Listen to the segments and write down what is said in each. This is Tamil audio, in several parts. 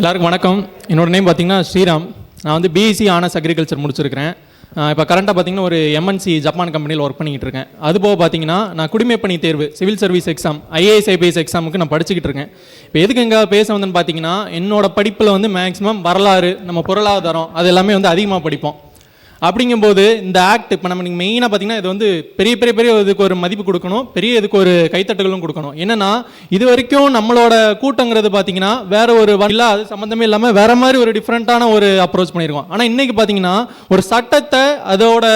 எல்லாருக்கும் வணக்கம். என்னோடய நேம் பார்த்தீங்கன்னா ஸ்ரீராம். நான் வந்து பிஎஸ்சி ஆனஸ் அக்ரிகல்ச்சர் முடிச்சிருக்கிறேன். இப்போ கரண்ட்டாக பார்த்தீங்கன்னா ஒரு எம்என்சி ஜப்பான் கம்பெனியில் ஒர்க் பண்ணிக்கிட்டு இருக்கேன். அது போக பார்த்தீங்கன்னா நான் குடிமைப்பணி தேர்வு civil service exam IAS IPS எக்ஸாமுக்கு நான் படிச்சுக்கிட்டு இருக்கேன். இப்போ எதுக்கு எங்கே பேச வந்தேன்னு பார்த்தீங்கன்னா என்னோட படிப்பில் வந்து மேக்ஸிமம் வரலாறு நம்ம பொருளாதாரம் அது எல்லாமே வந்து அதிகமாக படிப்போம். அப்படிங்கும்போது இந்த ஆக்ட் இப்போ நம்ம நீங்கள் மெயினாக பார்த்தீங்கன்னா இது வந்து பெரிய பெரிய பெரிய இதுக்கு ஒரு மதிப்பு கொடுக்கணும். பெரிய இதுக்கு ஒரு கைத்தட்டுகளும் கொடுக்கணும். என்னன்னா இது வரைக்கும் நம்மளோட கூட்டங்கிறது பார்த்தீங்கன்னா வேற ஒரு வழியில் அது சம்மந்தமே இல்லாமல் வேற மாதிரி ஒரு டிஃப்ரெண்ட்டான ஒரு அப்ரோச் பண்ணியிருக்கோம் ஆனால் இன்னைக்கு பார்த்தீங்கன்னா ஒரு சட்டத்தை அதோட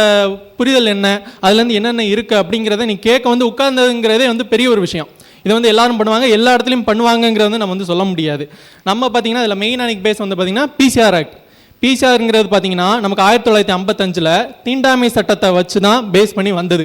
புரிதல் என்ன அதுலேருந்து என்னென்ன இருக்குது அப்படிங்கிறத நீ கேட்க வந்து உட்கார்ந்ததுங்கிறதே வந்து பெரிய ஒரு விஷயம். இதை வந்து எல்லாரும் பண்ணுவாங்க எல்லா இடத்துலையும் பண்ணுவாங்கங்கிறத வந்து நம்ம வந்து சொல்ல முடியாது. நம்ம பார்த்தீங்கன்னா இதில் மெயின் அன்னைக்கு பேச வந்து பார்த்தீங்கன்னா பிசிஆர் ஆக்ட் பிசிஆருங்கிறது பார்த்தீங்கன்னா நமக்கு ஆயிரத்தி தொள்ளாயிரத்தி ஐம்பத்தஞ்சில் தீண்டாமை சட்டத்தை வச்சு தான் பேஸ் பண்ணி வந்தது.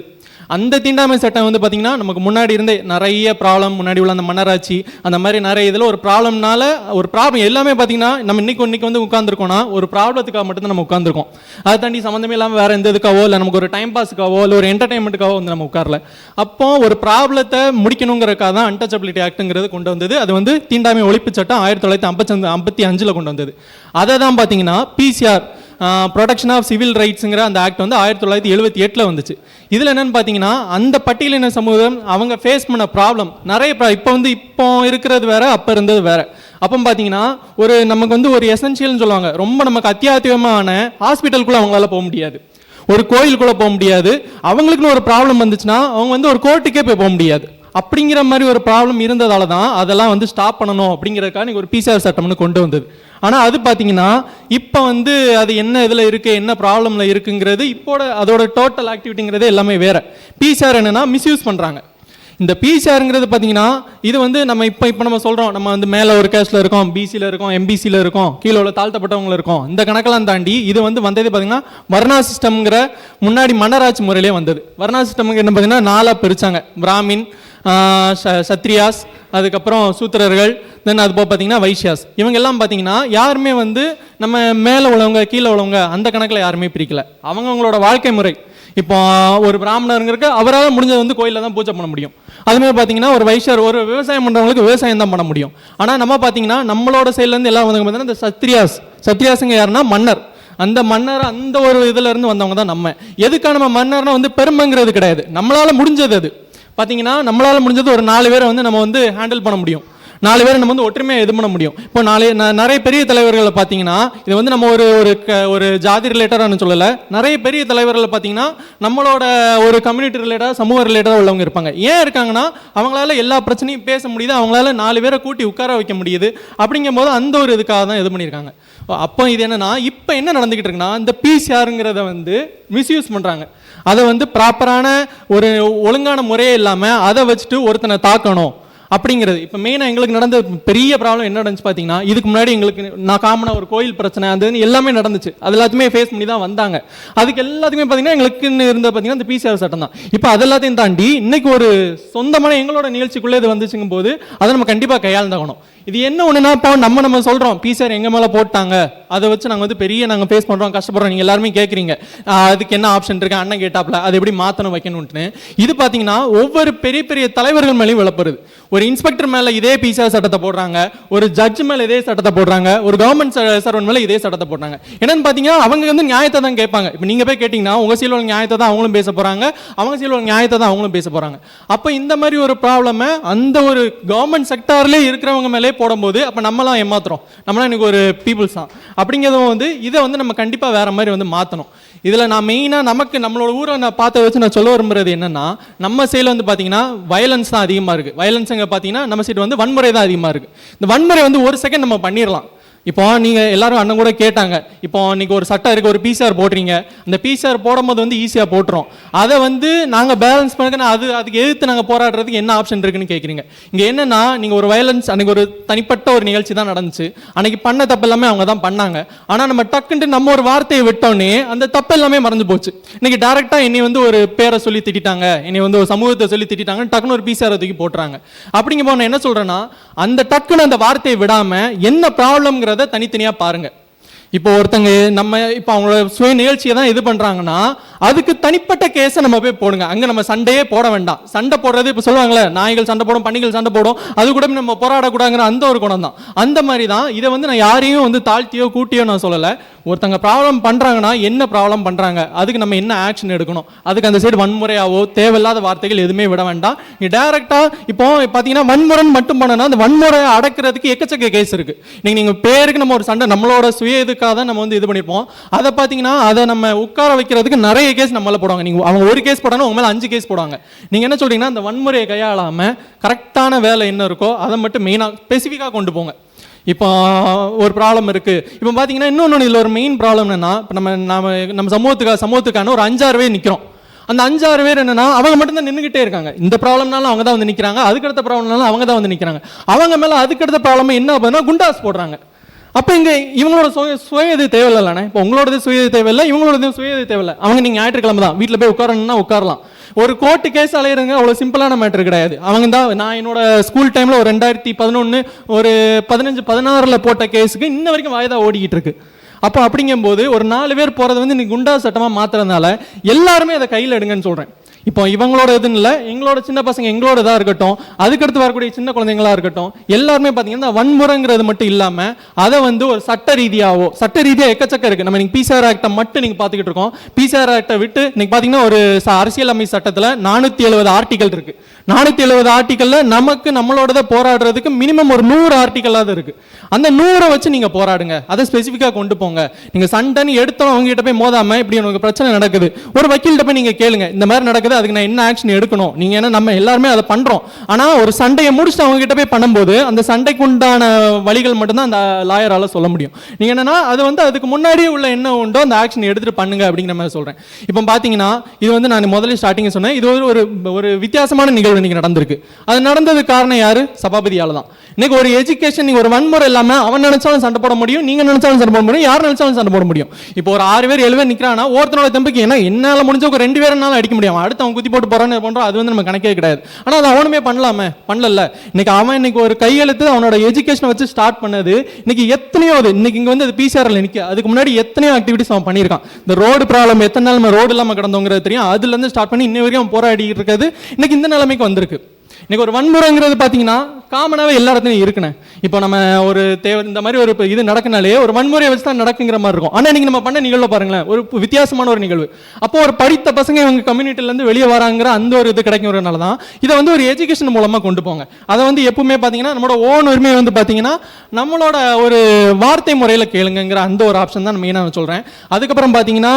அந்த தீண்டாமை சட்டம் வந்து பார்த்தீங்கன்னா நமக்கு முன்னாடி இருந்தே நிறைய ப்ராப்ளம் முன்னாடி உள்ள அந்த மன்னராட்சி அந்த மாதிரி நிறைய இதில் ஒரு ப்ராப்ளம்னால ஒரு ப்ராப்ளம் எல்லாமே பார்த்தீங்கன்னா நம்ம இன்னைக்கு இன்னைக்கு வந்து உட்காந்துருக்கோம்னா ஒரு ப்ராப்ளத்துக்காக மட்டும்தான் நம்ம உட்காந்துருக்கோம் அதை தாண்டி சம்மந்தமே இல்லாமல் வேற எந்த இதுக்காவோ இல்லை நமக்கு ஒரு டைம் பாஸுக்காவோ இல்லை ஒரு என்டர்டைன்மெண்ட்டுக்காவோ வந்து நம்ம உட்காரல. அப்போ ஒரு ப்ராப்ளத்தை முடிக்கணுங்கிறக்காக தான் அன்டச்சபிலிட்டி ஆக்ட்ங்கிறது கொண்டு வந்தது. அது வந்து தீண்டாமை ஒழிப்பு சட்டம் ஆயிரத்தி தொள்ளாயிரத்தி ஐம்பத்தஞ்சு ஐம்பத்தி அஞ்சில் கொண்டு வந்தது. அதை தான் பார்த்தீங்கன்னா பிசிஆர் ப்ரொடெக்ஷன் ஆஃப் சிவில் ரைட்ஸுங்கிற அந்த ஆக்ட் வந்து ஆயிரத்தி தொள்ளாயிரத்தி எழுபத்தி எட்டில் வந்துச்சு. இதில் என்னென்னு பார்த்தீங்கன்னா அந்த பட்டியலின சமூகம் அவங்க ஃபேஸ் பண்ண ப்ராப்ளம் நிறைய இப்போ வந்து இப்போ இருக்கிறது வேற அப்போ இருந்தது வேற. அப்போ பார்த்தீங்கன்னா ஒரு நமக்கு வந்து ஒரு எசென்ஷியல்னு சொல்லுவாங்க. ரொம்ப நமக்கு அத்தியாவசியமான ஹாஸ்பிட்டலுக்குள்ளே அவங்களால போக முடியாது. ஒரு கோயிலுக்குள்ளே போக முடியாது. அவங்களுக்குன்னு ஒரு ப்ராப்ளம் வந்துச்சுன்னா அவங்க வந்து ஒரு கோர்ட்டுக்கே போய் போக முடியாது. அப்படிங்கிற மாதிரி ஒரு ப்ராப்ளம் இருந்ததால தான் அதெல்லாம் வந்து ஸ்டாப் பண்ணணும் அப்படிங்கிறதுக்காக நீங்கள் ஒரு பிசிஆர் சட்டம்னு கொண்டு வந்தது. ஆனால் அது பார்த்தீங்கன்னா இப்போ வந்து அது என்ன இதில் இருக்குது என்ன ப்ராப்ளமில் இருக்குங்கிறது இப்போட அதோட டோட்டல் ஆக்டிவிட்டிங்கிறது எல்லாமே வேறு. பிசிஆர் என்னென்னா மிஸ்யூஸ் பண்ணுறாங்க இந்த பிசிஆருங்கிறது பார்த்தீங்கன்னா இது வந்து நம்ம இப்போ இப்போ நம்ம சொல்கிறோம் நம்ம வந்து மேலே ஒரு கேஸ்டில் இருக்கோம் பிசியில் இருக்கோம் எம்பிசியில் இருக்கோம் கீழே உள்ள தாழ்த்தப்பட்டவங்களும் இருக்கோம். இந்த கணக்கெல்லாம் தாண்டி இது வந்து வந்தது பார்த்தீங்கன்னா வர்ணா சிஸ்டம்ங்கிற முன்னாடி மன்னராட்சி முறையிலே வந்தது. வர்ணா சிஸ்டம்ங்க என்ன பார்த்தீங்கன்னா நாலாக பிரித்தாங்க பிராமின் சத்ரியாஸ் அதுக்கப்புறம் சூத்திரர்கள் தென் அது போக பார்த்தீங்கன்னா வைஷ்யாஸ். இவங்கெல்லாம் பார்த்தீங்கன்னா யாருமே வந்து நம்ம மேலே உள்ளவங்க கீழே உள்ளவங்க அந்த கணக்கில் யாருமே பிரிக்கல. அவங்கவுங்களோட வாழ்க்கை முறை. இப்போ ஒரு பிராமணருங்கிறக்கு அவரால் முடிஞ்சது வந்து கோயிலில் தான் பூஜை பண்ண முடியும். அதுமாதிரி பார்த்தீங்கன்னா ஒரு வைஷர் ஒரு விவசாயம் பண்ணுறவங்களுக்கு விவசாயம் தான் பண்ண முடியும். ஆனால் நம்ம பார்த்தீங்கன்னா நம்மளோட சைட்லேருந்து எல்லாம் வந்தவங்க பார்த்தீங்கன்னா இந்த சத்ரியாஸ். சத்ரியாஸுங்க யாருன்னா மன்னர். அந்த மன்னர் அந்த ஒரு இதுலேருந்து வந்தவங்க தான் நம்ம. எதுக்காக நம்ம மன்னர்னா வந்து பெருமைங்கிறது கிடையாது. நம்மளால் முடிஞ்சது அது. பார்த்தீங்கன்னா நம்மளால் முடிஞ்சது ஒரு நாலு பேரை வந்து நம்ம வந்து ஹேண்டில் பண்ண முடியும். நாலு பேரை நம்ம வந்து ஒற்றுமையாக இது பண்ண முடியும். இப்போ நாலு நிறைய பெரிய தலைவர்களை பார்த்தீங்கன்னா இது வந்து நம்ம ஒரு ஒரு க- ஒரு ஜாதி ரிலேட்டடானு சொல்லலை. நிறைய பெரிய தலைவர்களை பார்த்தீங்கன்னா நம்மளோட ஒரு கம்யூனிட்டி ரிலேட்டடாக சமூக ரிலேட்டடாக உள்ளவங்க இருப்பாங்க. ஏன் இருக்காங்கன்னா அவங்களால எல்லா பிரச்சனையும் பேச முடியுது. அவங்களால நாலு பேரை கூட்டி உட்கார வைக்க முடியுது. அப்படிங்கும்போது அந்த ஒரு இதுக்காக தான் இது பண்ணியிருக்காங்க. அப்போ இது என்னன்னா இப்போ என்ன நடந்துக்கிட்டு இருக்குன்னா இந்த பிசிஆருங்கிறத வந்து மிஸ்யூஸ் பண்ணுறாங்க அதை வந்து ப்ராப்பரான ஒரு ஒழுங்கான முறையே இல்லாமல் அதை வச்சுட்டு ஒருத்தனை தாக்கணும். அப்படிங்கிறது. இப்போ மெயினாக எங்களுக்கு நடந்த பெரிய ப்ராப்ளம் என்ன நடந்துச்சு பார்த்தீங்கன்னா இதுக்கு முன்னாடி எங்களுக்கு நான் காமனாக ஒரு கோயில் பிரச்சனை அது எல்லாமே நடந்துச்சு. அது எல்லாத்தையுமே ஃபேஸ் பண்ணி தான் வந்தாங்க. அதுக்கு எல்லாத்துக்குமே பார்த்தீங்கன்னா எங்களுக்குன்னு இருந்த பார்த்தீங்கன்னா இந்த பிசிஆர் சட்டம் தான். இப்போ அது எல்லாத்தையும் தாண்டி இன்னைக்கு ஒரு சொந்தமான எங்களோட நிகழ்ச்சிக்குள்ளே இது வந்துச்சுங்கும் போது அதை நம்ம கண்டிப்பாக கையாழ்ந்தாகணும் இது என்ன ஒண்ணுன்னா இப்போ நம்ம நம்ம சொல்கிறோம் பிசிஆர் எங்கள் மேலே போட்டாங்க? அதை வச்சு நாங்கள் வந்து பெரிய நாங்கள் ஃபேஸ் பண்ணுறோம் கஷ்டப்படுறோம். நீங்கள் எல்லாருமே கேட்குறீங்க அதுக்கு என்ன ஆப்ஷன் இருக்கு? அண்ணன் கேட்டாப்ல அது எப்படி மாற்றணும் வைக்கணும்ட்டு இது பார்த்தீங்கன்னா ஒவ்வொரு பெரிய பெரிய தலைவர்கள் மேலேயும் விளப்படுது ஒரு இன்ஸ்பெக்டர் மேலே இதே பிசிஆர் சட்டத்தை போடுறாங்க ஒரு ஜட்ஜ் மேலே இதே சட்டத்தை போடுறாங்க ஒரு கவர்மெண்ட் சர்வன் மேலே இதே சட்டத்தை போடுறாங்க. என்னன்னு பார்த்தீங்கன்னா அவங்க வந்து நியாயத்தை தான் கேட்பாங்க. இப்போ நீங்கள் போய் கேட்டிங்கன்னா உங்கள் சீலோட நியாயத்தை தான் அவங்களும் பேச போகிறாங்க அவங்க சீலோட நியாயத்தை தான் அவங்களும் பேச போகிறாங்க அப்போ இந்த மாதிரி ஒரு ப்ராப்ளமை அந்த ஒரு கவர்மெண்ட் செக்டார்லேயே இருக்கிறவங்க மேலே போடும்போது அப்போ நம்மளாம் ஏமாத்துறோம். நம்மளாம் எனக்கு ஒரு பீப்புள்ஸ் தான் அப்படிங்கிறதும் வந்து இதை வந்து நம்ம கண்டிப்பாக வேறு மாதிரி வந்து மாற்றணும் இதில் நான் மெயினாக நமக்கு நம்மளோட ஊரை நான் பார்த்த வச்சு நான் சொல்ல விரும்புறது என்னென்னா நம்ம சைடில் வந்து பார்த்தீங்கன்னா வயலன்ஸ் தான் அதிகமாக இருக்குது வயலன்ஸுங்க பார்த்தீங்கன்னா நம்ம சைடு வந்து வன்முறை தான் அதிகமாக இருக்குது இந்த வன்முறை வந்து ஒரு செகண்ட் நம்ம பண்ணிடலாம் இப்போ நீங்கள் எல்லாரும் அண்ணன் கூட கேட்டாங்க இப்போ இன்னைக்கு ஒரு சட்டம் இருக்குது ஒரு பிசிஆர் போடுறீங்க. அந்த பிசிஆர் போடும்போது வந்து ஈஸியாக போட்டுரும். அதை வந்து நாங்கள் பேலன்ஸ் பண்ண அது அதுக்கு எதிர்த்து நாங்கள் போராடுறதுக்கு என்ன ஆப்ஷன் இருக்குன்னு கேட்குறீங்க இங்கே என்னென்னா நீங்கள் ஒரு வயலன்ஸ் அன்னைக்கு ஒரு தனிப்பட்ட ஒரு நிகழ்ச்சி தான் நடந்துச்சு. அன்னைக்கு பண்ண தப்பு எல்லாமே அவங்க தான் பண்ணாங்க. ஆனால் நம்ம டக்குன்ட்டு நம்ம ஒரு வார்த்தையை விட்டோன்னே அந்த தப்பு எல்லாமே மறந்து போச்சு. இன்னைக்கு டேரெக்டாக என்னை வந்து ஒரு பேரை சொல்லி திட்டிட்டாங்க. என்னை வந்து ஒரு சமூகத்தை சொல்லி திட்டிட்டாங்க டக்குன்னு ஒரு பிசிஆர் தூக்கி போட்டுறாங்க. அப்படிங்க நான் என்ன சொல்கிறேன்னா அந்த டக்குன்னு அந்த வார்த்தையை விடாமல் என்ன ப்ராப்ளம்ங்கிறத தனித்தனியா பாருங்க. இப்போ ஒருத்தங்க நம்ம இப்போ அவங்களோட சுய நிகழ்ச்சியை தான் இது பண்றாங்கன்னா அதுக்கு தனிப்பட்ட கேஸை நம்ம போய் போடுங்க. அங்க நம்ம சண்டையே போட வேண்டாம். சண்டை போடுறது இப்போ சொல்லுவாங்களே நாய்கள் சண்டை போடும் பண்டிகள் சண்டை போடும் அது கூட நம்ம போராடக்கூடாங்கிற அந்த ஒரு குணம் தான் அந்த மாதிரி தான் இதை வந்து நான் யாரையும் வந்து தாழ்த்தியோ கூட்டியோ நான் சொல்லலை. ஒருத்தங்க ப்ராப்ளம் பண்ணுறாங்கன்னா என்ன ப்ராப்ளம் பண்ணுறாங்க அதுக்கு நம்ம என்ன ஆக்ஷன் எடுக்கணும்? அதுக்கு அந்த சைடு வன்முறையாவோ தேவையில்லாத வார்த்தைகள் எதுவுமே விட வேண்டாம். நீ டேரெக்டாக இப்போ பார்த்தீங்கன்னா வன்முறைன்னு மட்டும் பண்ணனா அந்த வன்முறையை அடக்கிறதுக்கு எக்கச்சக்க கேஸ் இருக்கு. நீங்கள் நீங்கள் பேருக்கு நம்ம ஒரு சண்டை நம்மளோட சுய இதுக்காக தான் நம்ம வந்து இது பண்ணிப்போம் அதை பார்த்தீங்கன்னா அதை நம்ம உட்கார வைக்கிறதுக்கு நிறைய கேஸ் நம்மள போடுவாங்க. நீங்கள் அவங்க ஒரு கேஸ் போடாலும் உங்க மேலே அஞ்சு கேஸ் போடுவாங்க. நீங்கள் என்ன சொல்றீங்கன்னா அந்த வன்முறையை கையாளாமல் கரெக்டான வேலை என்ன இருக்கோ அதை மட்டும் மெயினாக ஸ்பெசிஃபிக்காக கொண்டு போங்க. இப்போ ஒரு ப்ராப்ளம் இருக்கு. இப்போ பார்த்தீங்கன்னா இன்னொன்று இதில் ஒரு மெயின் ப்ராப்ளம் என்னன்னா இப்போ நம்ம நம்ம நம்ம சமூகத்துக்காக சமூகத்துக்கான ஒரு அஞ்சாறு பேர் நிற்கிறோம் அந்த அஞ்சாறு பேர் என்னன்னா அவங்க மட்டும்தான் நின்றுக்கிட்டே நின்றுகிட்டே இருக்காங்க. இந்த ப்ராப்ளம்னாலும் அவங்க தான் வந்து நிற்கிறாங்க அதுக்கடுத்த ப்ராப்ளம்னாலும் அவங்க தான் வந்து நிற்கிறாங்க அவங்க மேலே அதுக்கடுத்த ப்ராப்ளம் என்ன பண்ணுன்னா குண்டாஸ் போடுறாங்க. அப்போ இங்கே இவங்களோட சுய சுய இது தேவையில்லைண்ணே. இப்போ உங்களோடது சுய இது தேவையில்லை இவங்களோடது சுய இது தேவையில்லை. அவங்க நீங்கள் ஞாயிற்றுக்கிழமை தான். வீட்டில் போய் உட்காரணும்னா உட்காரலாம். ஒரு கோர்ட்டு கேஸ் அலையிறங்க அவ்வளோ சிம்பிளான மேட்ரு கிடையாது. அவங்க தான் நான் என்னோட ஸ்கூல் டைமில் ஒரு ரெண்டாயிரத்தி பதினொன்று ஒரு பதினஞ்சு பதினாறில் போட்ட கேஸுக்கு இன்ன வரைக்கும் வாய்தா ஓடிக்கிட்டு இருக்கு. அப்போ அப்படிங்கும்போது ஒரு நாலு பேர் போகிறது வந்து இன்னைக்கு குண்டா சட்டமாக மாற்றுறதுனால எல்லாருமே அதை கையில் எடுங்கன்னு சொல்கிறேன் இப்போ இவங்களோட இதுன்னு இல்லை எங்களோட சின்ன பசங்க எங்களோட இதாக இருக்கட்டும் அதுக்கடுத்து வரக்கூடிய சின்ன குழந்தைங்களா இருக்கட்டும் எல்லாருமே பார்த்தீங்கன்னா வன்முறைங்கிறது மட்டும் இல்லாமல் அதை வந்து ஒரு சட்ட ரீதியாகவோ சட்ட ரீதியாக எக்கச்சக்க இருக்கு. நம்ம நீங்கள் பிசிஆர் ஆக்டை மட்டும் நீங்கள் பார்த்துக்கிட்டு இருக்கோம். பிசிஆர் ஆக்டை விட்டு இன்னைக்கு பார்த்தீங்கன்னா ஒரு அரசியலமை சட்டத்தில் நானூற்றி எழுபது ஆர்டிக்கல் இருக்கு. நானூற்றி எழுபது ஆர்டிக்கலில் நமக்கு நம்மளோட போராடுறதுக்கு மினிமம் ஒரு நூறு ஆர்டிக்கலாவது இருக்கு. அந்த நூறை வச்சு நீங்கள் போராடுங்க. அதை ஸ்பெசிஃபிக்காக கொண்டு போங்க. நீங்கள் சண்டைன்னு எடுத்தோம் அவங்ககிட்ட போய் மோதாம இப்படி உனக்கு பிரச்சனை நடக்குது. ஒரு வக்கீல்கிட்ட போய் நீங்கள் கேளுங்க இந்த மாதிரி நடக்குது அதுக்கு நான் என்ன ஆக்ஷன் எடுக்கணும்? நீங்கள் ஏன்னா நம்ம எல்லாருமே அதை பண்ணுறோம் ஆனால் ஒரு சண்டையை முடிச்சுட்டு அவங்க கிட்ட போய் பண்ணும்போது அந்த சண்டைக்கு உண்டான வழிகள் மட்டும்தான் அந்த லாயரால சொல்ல முடியும். நீங்கள் என்னன்னா அது வந்து அதுக்கு முன்னாடியே உள்ள என்ன உண்டோ அந்த ஆக்ஷன் எடுத்துட்டு பண்ணுங்க அப்படிங்கிற மாதிரி சொல்கிறேன் இப்போ பார்த்தீங்கன்னா இது வந்து நான் முதல்ல ஸ்டார்டிங் சொன்னேன். இது ஒரு ஒரு வித்தியாசமான நிகழ்வு இன்னைக்கு நடந்திருக்கு. அது நடந்ததுக்கு காரணம் யாரு? சபாபதியால தான். இன்னைக்கு ஒரு எஜுகேஷன் நீங்க ஒரு வன்முறை இல்லாம அவன் நினைச்சாலும் சண்டை போட முடியும் நீங்க நினைச்சாலும் சண்டை போட முடியும் யார் நினைச்சாலும் சண்டை போட முடியும். இப்போ ஒரு ஆறு பேர் எழுவே பேர் ஒருத்தனோட தம்பிக்கு ஏன்னா என்னால முடிஞ்ச ஒரு ரெண்டு பேர்னால அடிக்க முடியும். அடுத்த அடுத்து அவன் குத்தி போட்டு போறான்னு பண்றோம் அது வந்து நம்ம கணக்கே கிடையாது. ஆனா அது அவனுமே பண்ணலாமே. பண்ணல இன்னைக்கு அவன் இன்னைக்கு ஒரு கையெழுத்து அவனோட எஜுகேஷனை வச்சு ஸ்டார்ட் பண்ணது இன்னைக்கு எத்தனையோ அது இன்னைக்கு இங்க வந்து அது பிசிஆர்ல நிக்க. அதுக்கு முன்னாடி எத்தனையோ ஆக்டிவிட்டிஸ் அவன் பண்ணியிருக்கான். இந்த ரோடு ப்ராப்ளம் எத்தனை நாள் ரோடு இல்லாம கிடந்தோங்கிறது தெரியும். அதுல இருந்து ஸ்டார்ட் பண்ணி இன்ன வரைக்கும் அவன் போராடிட்டு இருக்கிறது இன்னைக்கு இந்த நிலைமைக்கு வந்திருக்கு. இன்னைக்கு ஒரு வன்முறைங்கிறது பார்த்தீங்கன்னா காமனாகவே எல்லா இடத்துலையும் இருக்குண்ணே. இப்போ நம்ம ஒரு தேவை இந்த மாதிரி ஒரு இது நடக்கினாலே ஒரு வன்முறையை வச்சு தான் நடக்குங்கிற மாதிரி இருக்கும். ஆனால் இன்றைக்கி நம்ம பண்ண நிகழ்வை பாருங்களேன். ஒரு வித்தியாசமான ஒரு நிகழ்வு. அப்போ ஒரு படித்த பசங்க இவங்க கம்யூனிட்டிலேருந்து வெளியே வராங்கிற அந்த ஒரு இது கிடைக்கிறதுனால தான் இதை வந்து ஒரு எஜுகேஷன் மூலமாக கொண்டு போங்க. அதை வந்து எப்பவுமே பார்த்தீங்கன்னா நம்மளோட ஓன் உரிமை வந்து பார்த்தீங்கன்னா நம்மளோட ஒரு வார்த்தை முறையில் கேளுங்கங்கிற அந்த ஒரு ஆப்ஷன் தான் மெயினாக சொல்கிறேன் அதுக்கப்புறம் பார்த்தீங்கன்னா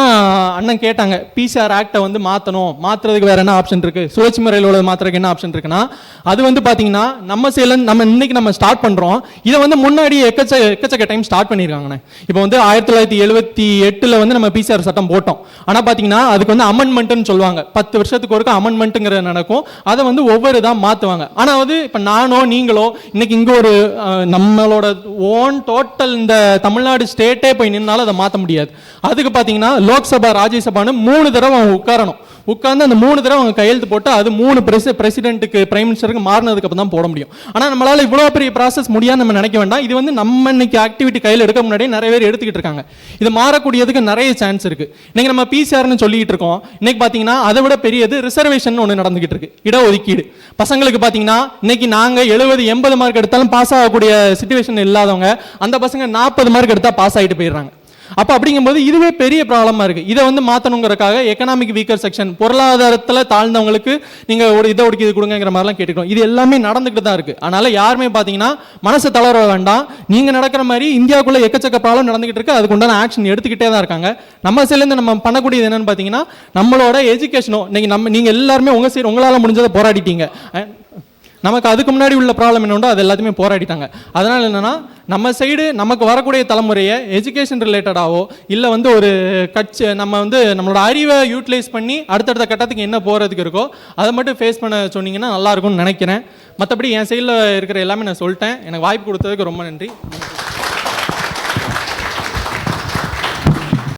அண்ணன் கேட்டாங்க பிசிஆர் ஆக்டை வந்து மாற்றணும் மாற்றுறதுக்கு வேறு என்ன ஆப்ஷன் இருக்குது சுழற்சி முறையில் உள்ள மாற்றுறதுக்கு என்ன ஆப்ஷன் இருக்குன்னா அது வந்து பார்த்தீங்கன்னா நம்ம சைடில் நம்ம இன்னைக்கு நம்ம ஸ்டார்ட் பண்ணுறோம் இதை வந்து முன்னாடி எக்கச்ச எக்கச்சக்க டைம் ஸ்டார்ட் பண்ணியிருக்காங்கண்ணே இப்போ வந்து ஆயிரத்தி தொள்ளாயிரத்தி எழுபத்தி எட்டில் வந்து நம்ம பிசிஆர் சட்டம் போட்டோம். ஆனால் பார்த்தீங்கன்னா அதுக்கு வந்து அமெண்ட்மெண்ட்னு சொல்லுவாங்க. பத்து வருஷத்துக்கு ஒருக்க அமெண்ட்மெண்ட்டுங்கிறது நடக்கும். அதை வந்து ஒவ்வொரு இதாக மாற்றுவாங்க ஆனால் வந்து இப்போ நானோ நீங்களோ இன்னைக்கு இங்கே ஒரு நம்மளோட ஓன் டோட்டல் இந்த தமிழ்நாடு ஸ்டேட்டே போய் நின்னாலும் அதை மாற்ற முடியாது. அதுக்கு பார்த்தீங்கன்னா லோக்சபா ராஜ்யசபான்னு மூணு தடவை அவங்க உட்காரணும் உட்காந்து அந்த மூணு தடவை அவங்க கையெழுத்து போட்டு அது மூணு பிரசி பிரசிடென்ட்டுக்கு பிரைம் மினிஸ்டருக்கு மாறினதுக்கு அப்புறம் தான் போட முடியும். ஆனால் நம்மளால் இவ்வளோ பெரிய ப்ராசஸ் முடியாது நம்ம நினைக்க வேண்டாம். இது வந்து நம்ம இன்னைக்கு ஆக்டிவிட்டி கையில் எடுக்க முன்னாடியே நிறைய பேர் எடுத்துக்கிட்டு இருக்காங்க. இது மாறக்கூடியதுக்கு நிறைய சான்ஸ் இருக்கு. இன்னைக்கு நம்ம பிசிஆர்னு சொல்லிட்டு இருக்கோம். இன்னைக்கு பார்த்தீங்கன்னா அதை விட பெரியது ரிசர்வேஷன் ஒன்று நடந்துகிட்டு இருக்கு. இடஒதுக்கீடு. பசங்களுக்கு பார்த்தீங்கன்னா இன்னைக்கு நாங்கள் எழுபது எண்பது மார்க் எடுத்தாலும் பாஸ் ஆகக்கூடிய சுச்சுவேஷன் இல்லாதவங்க அந்த பசங்க நாற்பது மார்க் எடுத்தால் பாஸ் ஆகிட்டு போயிடுறாங்க. அப்போ அப்படிங்கும்போது இதுவே பெரிய ப்ராப்ளமாக இருக்குது இதை வந்து மாற்றணுங்கிறக்காக எக்கனாமிக் வீக்கர் செக்ஷன் பொருளாதாரத்தில் தாழ்ந்தவங்களுக்கு நீங்கள் ஒரு இதை ஒடுக்கி இது கொடுங்கிற மாதிரிலாம் கேட்டுக்கிறோம். இது எல்லாமே நடந்துக்கிட்டு தான் இருக்குது அதனால் யாருமே பார்த்தீங்கன்னா மனசு தளர வேண்டாம். நீங்கள் நடக்கிற மாதிரி இந்தியாவுக்குள்ளே எக்கச்சக்க ப்ராப்ளம் நடந்துகிட்டு இருக்கு. அதுக்கு உண்டான ஆக்ஷன் எடுத்துக்கிட்டே தான் இருக்காங்க. நம்ம சைட்லேருந்து நம்ம பண்ணக்கூடியது என்னென்னு பார்த்தீங்கன்னா நம்மளோட எஜுகேஷனோ இன்னைக்கு நம்ம நீங்கள் எல்லாருமே உங்கள் சைடு உங்களால் முடிஞ்சதை போராடிட்டீங்க. நமக்கு அதுக்கு முன்னாடி உள்ள ப்ராப்ளம் என்னோட அது எல்லாத்தையுமே போராடிட்டாங்க. அதனால் என்னென்னா நம்ம சைடு நமக்கு வரக்கூடிய தலைமுறையை எஜுகேஷன் ரிலேட்டடாவோ இல்லை வந்து ஒரு கட்சி நம்ம வந்து நம்மளோட அறிவை யூட்டிலைஸ் பண்ணி அடுத்தடுத்த கட்டத்துக்கு என்ன போகிறதுக்கு இருக்கோ அதை மட்டும் ஃபேஸ் பண்ண சொன்னீங்கன்னா நல்லாயிருக்கும்னு நினைக்கிறேன். மற்றபடி என் சைடில் இருக்கிற எல்லாமே நான் சொல்லிட்டேன். எனக்கு வாய்ப்பு கொடுத்ததுக்கு ரொம்ப நன்றி.